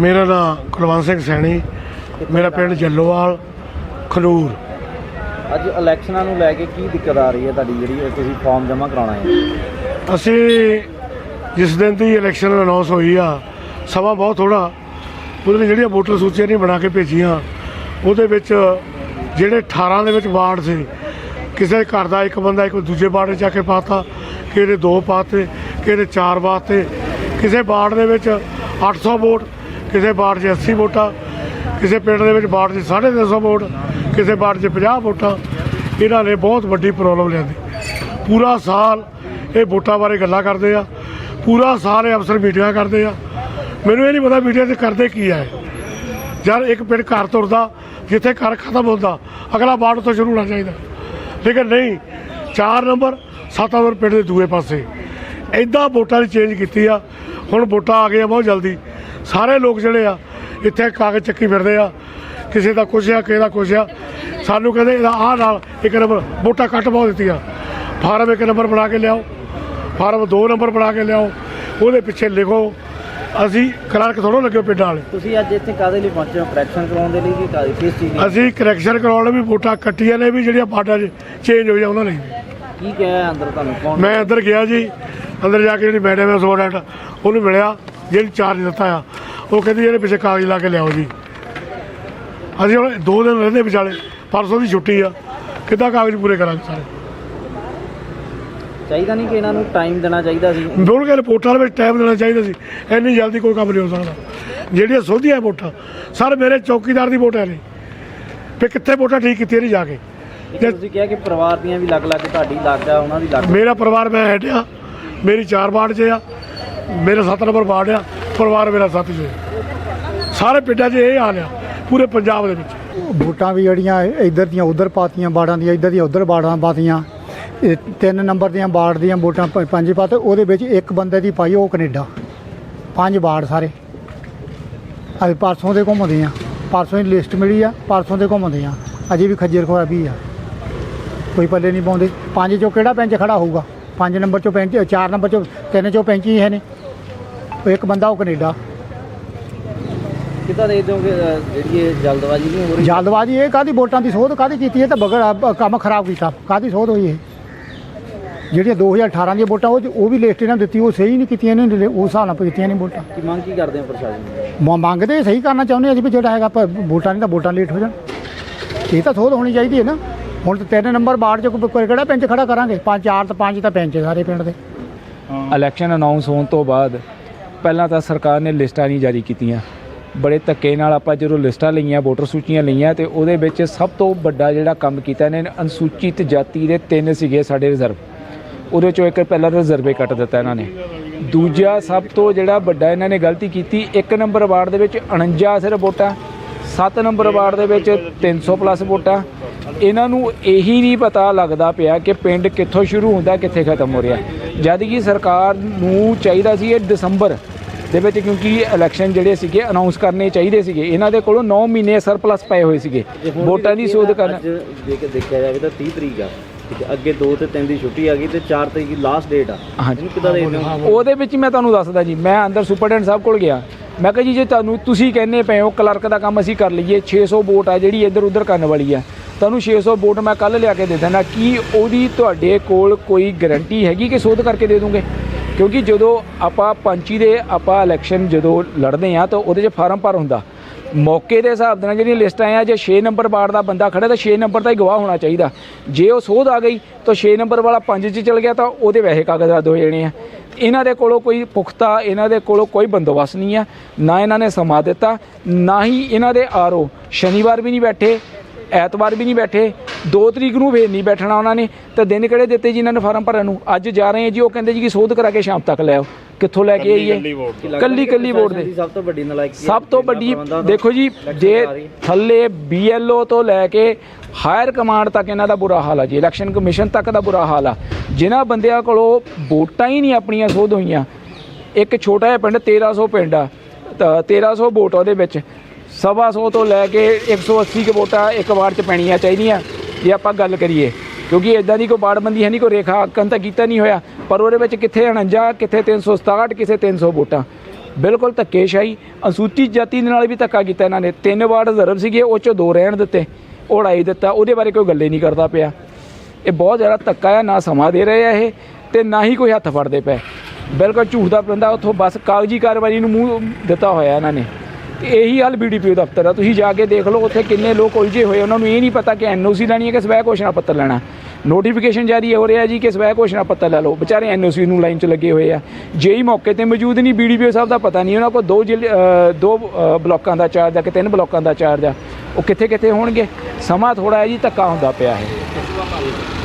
ਮੇਰਾ ਨਾਮ ਕੁਲਵੰਤ ਸਿੰਘ ਸੈਣੀ ਮੇਰਾ ਪਿੰਡ ਜੱਲੋਵਾਲ ਖਨੂਰ ਅੱਜ ਇਲੈਕਸ਼ਨਾਂ ਨੂੰ ਲੈ ਕੇ ਕੀ ਦਿੱਕਤ ਆ ਰਹੀ ਹੈ ਤੁਹਾਡੀ ਜਿਹੜੀ ਉਹ ਤੁਸੀਂ ਫਾਰਮ ਜਮ੍ਹਾਂ ਕਰਾਉਣਾ ਹੈ? ਅਸੀਂ ਜਿਸ ਦਿਨ ਦੀ ਇਲੈਕਸ਼ਨ ਅਨਾਉਂਸ ਹੋਈ ਆ ਸਮਾਂ ਬਹੁਤ ਥੋੜਾ ਉਹਦੇ ਜਿਹੜੀਆਂ ਵੋਟਰ ਸੂਚੀਆਂ ਨਹੀਂ ਬਣਾ ਕੇ ਭੇਜੀਆਂ ਉਹਦੇ ਵਿੱਚ ਜਿਹੜੇ 18 ਦੇ ਵਿੱਚ ਵਾਰਡ ਸੀ ਕਿਸੇ ਘਰ ਦਾ ਇੱਕ ਬੰਦਾ ਇੱਕ ਦੂਜੇ ਵਾਰਡ 'ਚ ਜਾ ਕੇ ਪਾਤਾ ਕਿਸੇ ਦੇ ਪਾਤੇ ਕਿਸੇ ਦੇ ਚਾਰ ਪਾਤੇ ਕਿਸੇ ਵਾਰਡ ਦੇ ਵਿੱਚ 800 ਵੋਟ ਕਿਸੇ ਵਾਰਡ 'ਚ 80 ਵੋਟਾਂ, ਕਿਸੇ ਪਿੰਡ ਦੇ ਵਿੱਚ ਵਾਰਡ 'ਚ 350 ਵੋਟ, ਕਿਸੇ ਵਾਰਡ 'ਚ 50 ਵੋਟਾਂ, ਇਹਨਾਂ ਨੇ ਬਹੁਤ ਵੱਡੀ ਪ੍ਰੋਬਲਮ ਲਿਆਂਦੀ। ਪੂਰਾ ਸਾਲ ਇਹ ਵੋਟਾਂ ਬਾਰੇ ਗੱਲਾਂ ਕਰਦੇ ਆ, ਪੂਰਾ ਸਾਲ ਇਹ ਅਫਸਰ ਮੀਟਿੰਗਾਂ ਕਰਦੇ ਆ। ਮੈਨੂੰ ਇਹ ਨਹੀਂ ਪਤਾ ਮੀਟਿੰਗ ਤੇ ਕਰਦੇ ਕੀ ਆ ਇਹ। ਜਦ ਇੱਕ ਪਿੰਡ ਘਰ ਤੁਰਦਾ, ਜਿੱਥੇ ਘਰ ਖਤਮ ਹੁੰਦਾ, ਅਗਲਾ ਵਾਰਡ ਤੋਂ ਸ਼ੁਰੂ ਹੋਣਾ ਚਾਹੀਦਾ। ਲੇਕਿਨ ਨਹੀਂ 4 ਨੰਬਰ 7 ਨੰਬਰ ਪਿੰਡ ਦੇ ਦੂਏ ਪਾਸੇ। ਐਦਾਂ ਵੋਟਾਂ ਦੀ ਚੇਂਜ ਕੀਤੀ ਆ। ਹੁਣ ਵੋਟਾਂ ਆ ਗਈਆਂ ਬਹੁਤ ਜਲਦੀ। ਸਾਰੇ ਲੋਕ ਜਿਹੜੇ ਆ ਇੱਥੇ ਕਾਗਜ਼ ਚੱਕੀ ਫਿਰਦੇ ਆ। ਕਿਸੇ ਦਾ ਕੁਛ ਆ ਕਿਸੇ ਦਾ ਕੁਛ ਆ। ਸਾਨੂੰ ਕਹਿੰਦੇ ਇਹਦਾ ਆਹ ਨਾਲ ਇੱਕ ਨੰਬਰ ਵੋਟਾਂ ਕੱਟ ਬਹੁਤ ਦਿੱਤੀਆਂ। ਫਾਰਮ ਇੱਕ ਨੰਬਰ ਬਣਾ ਕੇ ਲਿਆਓ। ਫਾਰਮ 2 ਨੰਬਰ ਬਣਾ ਕੇ ਲਿਆਓ। ਉਹਦੇ ਪਿੱਛੇ ਲਿਖੋ। ਅਸੀਂ ਕਲਰਕ ਥੋੜ੍ਹਾ ਲੱਗੇ ਪਿੰਡਾਂ ਵਾਲੇ। ਤੁਸੀਂ ਅੱਜ ਇੱਥੇ ਕਾਦੇ ਲਈ ਪਹੁੰਚੇ ਹੋ? ਕਰੈਕਸ਼ਨ ਕਰਾਉਣ ਦੇ ਲਈ ਕਿ ਕਾਹਦੇ ਕਿਸ ਚੀਜ਼ ਲਈ? ਅਸੀਂ ਕਰੈਕਸ਼ਨ ਕਰਾਉਣ ਲਈ ਵੀ ਵੋਟਾਂ ਕੱਟੀਆਂ ਨੇ ਵੀ ਜਿਹੜੀਆਂ 'ਚ ਚੇਂਜ ਹੋਈਆਂ ਉਹਨਾਂ ਲਈ। ਕੀ ਕਿਹਾ ਅੰਦਰ ਤੁਹਾਨੂੰ? ਕੌਣ? ਮੈਂ ਅੰਦਰ ਗਿਆ ਜੀ। ਅੰਦਰ ਜਾ ਕੇ ਜਿਹੜੀ ਮੈਡਮ ਹੈ ਸਟੂਡੈਂਟ ਉਹਨੂੰ ਮਿਲਿਆ। ਜਿਹੜੀ ਚਾਰਜ ਦਿੱਤਾ ਆ ਉਹ ਕਹਿੰਦੀ ਜਿਹੜੇ ਪਿੱਛੇ ਕਾਗਜ਼ ਲਾ ਕੇ ਲਿਆਓ ਜੀ। ਅਸੀਂ ਹੁਣ ਦੋ ਦਿਨ ਰਹਿੰਦੇ ਵਿਚਾਲੇ ਪਰਸੋਂ ਦੀ ਛੁੱਟੀ ਆ। ਕਿੱਦਾਂ ਕਾਗਜ਼ ਪੂਰੇ ਕਰਾਂਗੇ ਸਾਰੇ? ਚਾਹੀਦਾ ਨਹੀਂ ਕਿ ਇਹਨਾਂ ਨੂੰ ਟਾਈਮ ਦੇਣਾ ਚਾਹੀਦਾ ਸੀ? ਬੋਲ ਕੇ ਰਿਪੋਰਟਾਂ ਵਿੱਚ ਟਾਈਮ ਦੇਣਾ ਚਾਹੀਦਾ ਸੀ। ਇੰਨੀ ਜਲਦੀ ਕੋਈ ਕੰਮ ਨਹੀਂ ਹੋ ਸਕਦਾ। ਜਿਹੜੀਆਂ ਸੋਧੀਆਂ ਵੋਟਾਂ ਸਰ ਮੇਰੇ ਚੌਕੀਦਾਰ ਦੀ ਵੋਟ ਹੈ ਨਹੀਂ। ਵੀ ਕਿੱਥੇ ਵੋਟਾਂ ਠੀਕ ਕੀਤੀਆਂ ਨਹੀਂ ਜਾ ਕੇ? ਤੁਸੀਂ ਕਿਹਾ ਕਿ ਪਰਿਵਾਰ ਦੀਆਂ ਵੀ ਲੱਗ ਲੱਗ ਤੁਹਾਡੀ ਲੱਗ ਆ ਉਹਨਾਂ ਦੀ ਲੱਗ ਮੇਰਾ ਪਰਿਵਾਰ ਮੈਂ ਹੈਡ ਆ ਮੇਰੀ ਚਾਰ ਵਾਰਡ 'ਚ ਆ। ਮੇਰਾ 7 ਨੰਬਰ ਵਾਰਡ ਆ, ਪਰਿਵਾਰ ਮੇਰਾ 7 'ਚ ਸਾਰੇ ਪਿੰਡਾਂ 'ਚ ਇਹ ਹਾਲ ਆ, ਪੂਰੇ ਪੰਜਾਬ ਦੇ ਵਿੱਚ। ਵੋਟਾਂ ਵੀ ਜਿਹੜੀਆਂ ਇੱਧਰ ਦੀਆਂ, ਉੱਧਰ ਪਾਤੀਆਂ ਬਾੜਾਂ ਦੀਆਂ, ਇੱਧਰ ਦੀਆਂ, ਉੱਧਰ ਬਾੜਾਂ ਪਾਤੀਆਂ। ਤਿੰਨ ਨੰਬਰ ਦੀਆਂ ਬਾੜ ਦੀਆਂ ਵੋਟਾਂ ਪੰਜ ਪਾਤੇ, ਉਹਦੇ ਵਿੱਚ ਇੱਕ ਬੰਦੇ ਦੀ ਪਾਈ ਉਹ ਕੈਨੇਡਾ। ਪੰਜ ਬਾੜ ਸਾਰੇ। ਅਸੀਂ ਪਰਸੋਂ ਦੇ ਘੁੰਮਦੇ ਆ। ਪਰਸੋਂ ਹੀ ਲਿਸਟ ਮਿਲੀ ਆ, ਪਰਸੋਂ ਦੇ ਘੁੰਮਦੇ ਆ। ਅਜੇ ਵੀ ਖੱਜਰ ਖੁਆਬੀ ਆ। ਕੋਈ ਪੱਲੇ ਨਹੀਂ ਪਾਉਂਦੇ। ਪੰਜ ਚੋਂ ਕਿਹੜਾ ਪੈਂਚ ਖੜਾ ਹੋਊਗਾ? ਪੰਜ ਨੰਬਰ ਚੋਂ ਪੈਂਚ, ਚਾਰ ਨੰਬਰ ਚੋਂ, ਤਿੰਨ ਚੋਂ ਪੈਂਚ ਹੀ ਹੈ ਨੇ। ਉਹ ਇੱਕ ਬੰਦਾ ਉਹ ਕੈਨੇਡਾ। ਕਿੱਦਾਂ ਦੇ ਦੋਗੇ ਜਿਹੜੀ ਇਹ ਜਲਦਬਾਜ਼ੀ ਨਹੀਂ ਹੋ ਰਹੀ? ਜਲਦਬਾਜ਼ੀ ਇਹ ਕਾਦੀ ਵੋਟਾਂ ਦੀ ਸੋਧ ਕਾਦੀ ਕੀਤੀ ਹੈ? ਤਾਂ ਬਗੜ ਕੰਮ ਖਰਾਬ ਕੀਤਾ। ਕਾਦੀ ਸੋਧ ਹੋਈ ਇਹ? ਜਿਹੜੀਆਂ 2018 ਦੀਆਂ ਵੋਟਾਂ ਉਹ ਉਹ ਵੀ ਲਿਸਟ ਇਹਨਾਂ ਦਿੱਤੀ ਉਹ ਸਹੀ ਨਹੀਂ ਕੀਤੀਆਂ ਇਹਨਾਂ ਨੇ ਉਸ ਹਿਸਾਬ ਨਾਲ ਕੀਤੀਆਂ ਨਹੀਂ ਵੋਟਾਂ। ਕੀ ਮੰਗ ਕੀ ਕਰਦੇ ਹੋ ਪ੍ਰਸ਼ਾਸਨ ਤੋਂ? ਮ- ਮੰਗਦੇ ਸਹੀ ਕਰਨਾ ਚਾਹੁੰਦੇ ਅਸੀਂ ਵੀ ਜਿਹੜਾ ਹੈਗਾ ਵੋਟਾਂ ਨਹੀਂ ਤਾਂ ਵੋਟਾਂ ਲੇਟ ਹੋ ਜਾਣ। ਇਹ ਤਾਂ ਸੋਧ ਹੋਣੀ ਚਾਹੀਦੀ ਹੈ ਨਾ। ਹੁਣ ਤਾਂ ਤਿੰਨ ਨੰਬਰ ਬਾੜ ਚ ਕਿਹੜਾ ਪੈਂਚ ਖੜਾ ਕਰਾਂਗੇ? ਪੰਜ ਚਾਰ ਤਾਂ ਪੰਜ ਤਾਂ ਪੈਂਚ ਸਾਰੇ ਪਿੰਡ ਦੇ। ਇਲੈਕਸ਼ਨ ਅਨਾਉਂਸ ਹੋਣ ਤੋਂ ਬਾਅਦ ਪਹਿਲਾਂ ਤਾਂ ਸਰਕਾਰ ਨੇ ਲਿਸਟਾਂ ਨਹੀਂ ਜਾਰੀ ਕੀਤੀਆਂ। ਬੜੇ ਧੱਕੇ ਨਾਲ ਆਪਾਂ ਜਦੋਂ ਲਿਸਟਾਂ ਲਈਆਂ, ਵੋਟਰ ਸੂਚੀਆਂ ਲਈਆਂ ਤੇ ਉਹਦੇ ਵਿੱਚ ਸਭ ਤੋਂ ਵੱਡਾ ਜਿਹੜਾ ਕੰਮ ਕੀਤਾ ਇਹਨੇ ਅਨੁਸੂਚਿਤ ਜਾਤੀ ਦੇ ਤਿੰਨ ਸੀਗੇ ਸਾਡੇ ਰਿਜ਼ਰਵ। ਉਹਦੇ ਚੋਂ ਇੱਕ ਪਹਿਲਾਂ ਰਿਜ਼ਰਵੇ ਕੱਟ ਦਿੱਤਾ ਇਹਨਾਂ ਨੇ। ਦੂਜਾ ਸਭ ਤੋਂ ਜਿਹੜਾ ਵੱਡਾ ਇਹਨਾਂ ਨੇ ਗਲਤੀ ਕੀਤੀ, ਇੱਕ ਨੰਬਰ ਵਾਰਡ ਦੇ ਵਿੱਚ 49 ਸਿਰਫ ਵੋਟਾਂ 7 ਨੰਬਰ ਵਾਰਡ ਦੇ ਵਿੱਚ 300 ਪਲੱਸ ਵੋਟਾਂ। ਇਹਨਾਂ ਨੂੰ ਇਹੀ ਨਹੀਂ ਪਤਾ ਲੱਗਦਾ ਪਿਆ ਕਿ ਪਿੰਡ ਕਿੱਥੋਂ ਸ਼ੁਰੂ ਹੁੰਦਾ, ਕਿੱਥੇ ਖਤਮ ਹੋ ਰਿਹਾ। ਜਦ ਕਿ ਸਰਕਾਰ ਨੂੰ ਚਾਹੀਦਾ ਸੀ ਇਹ ਦਸੰਬਰ ਦੇ ਵਿੱਚ ਕਿਉਂਕਿ ਇਲੈਕਸ਼ਨ ਜਿਹੜੇ ਸੀਗੇ ਅਨਾਉਂਸ ਕਰਨੇ ਚਾਹੀਦੇ ਸੀਗੇ। ਇਹਨਾਂ ਦੇ ਕੋਲੋਂ 9 ਮਹੀਨੇ ਸਰਪਲਸ ਪਏ ਹੋਏ ਸੀਗੇ। ਵੋਟਾਂ ਦੀ ਸੋਧ ਕਰਨ ਅੱਜ ਜੇ ਕਿ ਦੇਖਿਆ ਜਾਵੇ ਤਾਂ 30 ਤਰੀਕ ਆ। ਅੱਗੇ 2 ਤੇ 3 ਦੀ ਛੁੱਟੀ ਆ ਗਈ ਤੇ 4 ਤਰੀਕ ਦੀ ਲਾਸਟ ਡੇਟ ਆ। ਇਹਨੂੰ ਕਿੱਦਾਂ ਦੇਖਦੇ ਹੋ? ਉਹਦੇ ਵਿੱਚ ਮੈਂ ਤੁਹਾਨੂੰ ਦੱਸਦਾ ਜੀ। ਮੈਂ ਅੰਦਰ ਸੁਪਰਡੈਂਟ ਸਾਹਿਬ ਕੋਲ ਗਿਆ। ਮੈਂ ਕਿਹਾ ਜੀ ਜੇ ਤੁਹਾਨੂੰ ਤੁਸੀਂ ਕਹਿੰਦੇ ਪਏ ਹੋ ਕਲਰਕ ਦਾ ਕੰਮ ਅਸੀਂ ਕਰ ਲਈਏ 600 ਵੋਟ ਆ ਜਿਹੜੀ ਇੱਧਰ ਉੱਧਰ ਕਰਨ ਵਾਲੀ ਆ। ਤੁਹਾਨੂੰ 600 ਵੋਟ ਮੈਂ ਕੱਲ ਲਿਆ ਕੇ ਦੇ ਦੇਣਾ ਕੀ ਉਹਦੀ ਤੁਹਾਡੇ ਕੋਲ ਕੋਈ ਗਾਰੰਟੀ ਹੈਗੀ ਕਿ ਸੋਧ ਕਰਕੇ ਦੇ ਦੋਗੇ? ਕਿਉਂਕਿ ਜਦੋਂ ਆਪਾਂ ਪੰਚੀ ਦੇ ਆਪਾਂ ਇਲੈਕਸ਼ਨ ਜਦੋਂ ਲੜਦੇ ਆ ਤਾਂ ਉਹਦੇ 'ਚ ਫਾਰਮ ਭਰ ਹੁੰਦਾ। ਮੌਕੇ ਦੇ ਹਿਸਾਬ ਦੇ ਨਾਲ ਜਿਹੜੀਆਂ ਲਿਸਟਾਂ ਆ, ਜੇ 6 ਨੰਬਰ ਵਾਰਡ ਦਾ ਬੰਦਾ ਖੜਾ ਤਾਂ 6 ਨੰਬਰ ਦਾ ਹੀ ਗਵਾਹ ਹੋਣਾ ਚਾਹੀਦਾ। ਜੇ ਉਹ ਸੋਧ ਆ ਗਈ ਤਾਂ 6 ਨੰਬਰ ਵਾਲਾ 5 'ਚ ਚਲ ਗਿਆ ਤਾਂ ਉਹਦੇ ਵੈਸੇ ਕਾਗਜ਼ ਰੱਦ ਹੋ ਜਾਣੇ ਆ। ਇਹਨਾਂ ਦੇ ਕੋਲੋਂ ਕੋਈ ਪੁਖਤਾ, ਇਹਨਾਂ ਦੇ ਕੋਲੋਂ ਕੋਈ ਬੰਦੋਬਸਤ ਨਹੀਂ ਆ, ਨਾ ਇਹਨਾਂ ਨੇ ਸਮਾਂ ਦਿੱਤਾ, ਨਾ ਹੀ ਇਹਨਾਂ ਦੇ ਆਰਓ ਸ਼ਨੀਵਾਰ ਵੀ ਨਹੀਂ ਬੈਠੇ, ਐਤਵਾਰ ਵੀ ਨਹੀਂ ਬੈਠੇ 2 ਤਰੀਕ ਨੂੰ ਫੇਰ ਨਹੀਂ ਬੈਠਣਾ ਉਹਨਾਂ ਨੇ ਤਾਂ ਦਿਨ ਕਿਹੜੇ ਦਿੱਤੇ ਜੀ ਇਹਨਾਂ ਨੇ ਫਾਰਮ ਭਰਨ ਨੂੰ? ਅੱਜ ਜਾ ਰਹੇ ਆ ਜੀ ਉਹ ਕਹਿੰਦੇ ਜੀ ਕਿ ਸੋਧ ਕਰਾ ਕੇ ਸ਼ਾਮ ਤੱਕ ਲੈ ਆਓ। ਕਿੱਥੋਂ ਲੈ ਕੇ ਆਈਏ? ਕੱਲੀ ਕੱਲੀ ਵੋਟ ਦੇ। ਸਭ ਤੋਂ ਵੱਡੀ ਨਲਾਇਕੀ ਸਭ ਤੋਂ ਵੱਡੀ ਦੇਖੋ ਜੀ ਜੇ ਥੱਲੇ ਬੀਐਲਓ ਤੋਂ ਲੈ ਕੇ ਹਾਇਰ ਕਮਾਂਡ ਤੱਕ ਇਹਨਾਂ ਦਾ ਬੁਰਾ ਹਾਲ ਆ ਜੀ ਇਲੈਕਸ਼ਨ ਕਮਿਸ਼ਨ ਤੱਕ ਦਾ ਬੁਰਾ ਹਾਲ ਆ। ਜਿਨ੍ਹਾਂ ਬੰਦਿਆਂ ਕੋਲੋਂ ਵੋਟਾਂ ਹੀ ਨਹੀਂ ਆਪਣੀਆਂ ਸੋਧ ਹੋਈਆਂ। ਇੱਕ ਛੋਟਾ ਜਿਹਾ ਪਿੰਡ 1300 ਪਿੰਡ ਆ ਤਾਂ 1300 ਵੋਟ ਉਹਦੇ ਵਿੱਚ। ਸਵਾ ਸੌ ਤੋਂ ਲੈ ਕੇ 180 ਕੁ ਵੋਟਾਂ ਇੱਕ ਵਾਰ ਚ ਪੈਣੀਆਂ ਚਾਹੀਦੀਆਂ। ਜੇ ਆਪਾਂ ਗੱਲ ਕਰੀਏ, ਕਿਉਂਕਿ ਇਦਾਂ ਦੀ ਕੋਈ ਬਾੜਬੰਦੀ ਹੈ ਨਹੀਂ, ਕੋਈ ਰੇਖਾ ਅੰਕਨ ਤਾਂ ਕੀਤਾ ਨਹੀਂ ਹੋਇਆ, ਪਰ ਉਹਦੇ ਵਿੱਚ ਕਿੱਥੇ 49 ਕਿੱਥੇ 367 ਕਿਸੇ 300 ਵੋਟਾਂ। ਬਿਲਕੁਲ ਧੱਕੇਸ਼ਾਹੀ ਅਨੁਸੂਚਿਤ ਜਾਤੀ ਦੇ ਨਾਲ ਵੀ ਧੱਕਾ ਕੀਤਾ ਇਹਨਾਂ ਨੇ। ਤਿੰਨ ਵਾਰਡ ਰਿਜ਼ਰਵ ਸੀਗੇ, ਉਹ ਚੋਂ ਦੋ ਰਹਿਣ ਦਿੱਤੇ, ਉਹ ਉੜਾਈ ਦਿੱਤਾ, ਉਹਦੇ ਬਾਰੇ ਕੋਈ ਗੱਲੇ ਨਹੀਂ ਕਰਦਾ ਪਿਆ। ਇਹ ਬਹੁਤ ਜ਼ਿਆਦਾ ਧੱਕਾ ਆ, ਨਾ ਸਮਾਂ ਦੇ ਰਹੇ ਆ ਇਹ, ਤੇ ਨਾ ਹੀ ਕੋਈ ਹੱਥ ਫੜਦੇ ਪਏ। ਬਿਲਕੁਲ ਝੂਠ ਦਾ ਬੰਦਾ ਉੱਥੋਂ ਬਸ ਕਾਗਜ਼ੀ ਕਾਰਵਾਈ ਨੂੰ ਮੂੰਹ ਦਿੱਤਾ ਹੋਇਆ ਇਹਨਾਂ ਨੇ। ਤੇ ਇਹੀ ਹਾਲ ਬੀਡੀਪੀਓ ਦਫ਼ਤਰ ਆ। ਤੁਸੀਂ ਜਾ ਕੇ ਦੇਖ ਲਓ ਉੱਥੇ ਕਿੰਨੇ ਲੋਕ ਉਲਝੇ ਹੋਏ ਉਹਨਾਂ ਨੂੰ ਇਹ ਨਹੀਂ ਪਤਾ ਕਿ ਐਨਓਸੀ ਲੈਣੀ ਹੈ ਕਿ ਸਵੈ ਘੋਸ਼ਣਾ ਪੱਤਰ ਲੈਣਾ। ਨੋਟੀਫਿਕੇਸ਼ਨ ਜਾਰੀ ਹੋ ਰਿਹਾ ਜੀ ਕਿ ਸਵੈ ਘੋਸ਼ਣਾ ਪੱਤਰ ਲੈ ਲਓ। ਵਿਚਾਰੇ ਐਨਓਸੀ ਨੂੰ ਲਾਈਨ 'ਚ ਲੱਗੇ ਹੋਏ ਆ। ਜੇਈ ਮੌਕੇ ਤੇ ਮੌਜੂਦ ਨਹੀਂ ਬੀਡੀਪੀਓ ਸਾਹਿਬ ਦਾ ਪਤਾ ਨਹੀਂ, ਉਹਨਾਂ ਕੋਲ ਦੋ ਜ਼ਿਲ੍ਹੇ ਦੋ ਬਲਾਕਾਂ ਦਾ ਚਾਰਜ ਆ ਕਿ ਤਿੰਨ ਬਲਾਕਾਂ ਦਾ ਚਾਰਜ ਆ। ਉਹ ਕਿੱਥੇ ਕਿੱਥੇ ਹੋਣਗੇ? ਸਮਾਂ ਥੋੜਾ ਹੈ ਜੀ, ਧੱਕਾ ਹੁੰਦਾ ਪਿਆ ਹੈ।